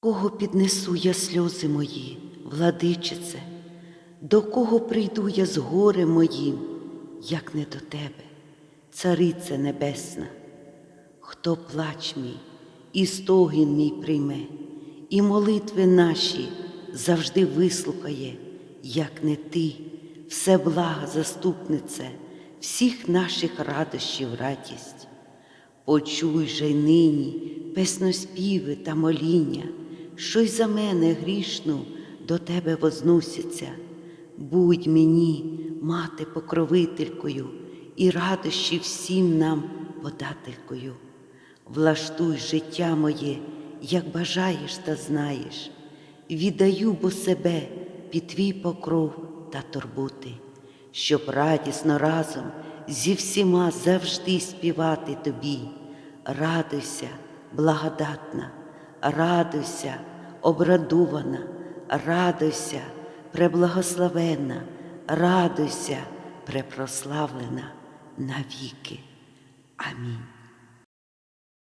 Кого піднесу я сльози мої, владичице, до кого прийду я з горем моїм, як не до тебе, царице небесна, хто плач мій і стогін мій прийме, і молитви наші завжди вислухає, як не ти, все блага заступнице, всіх наших радощів радість. Почуй же й нині песноспіви та моління, що й за мене грішну до тебе возносяться. Будь мені, мати покровителькою, і радощі всім нам подателькою. Влаштуй життя моє, як бажаєш та знаєш, віддаю бо себе під твій покров та турботи, щоб радісно разом зі всіма завжди співати тобі. Радуйся, благодатна, радуйся, обрадована, радуйся, преблагословенна, радуйся, препрославлена навіки. Амінь.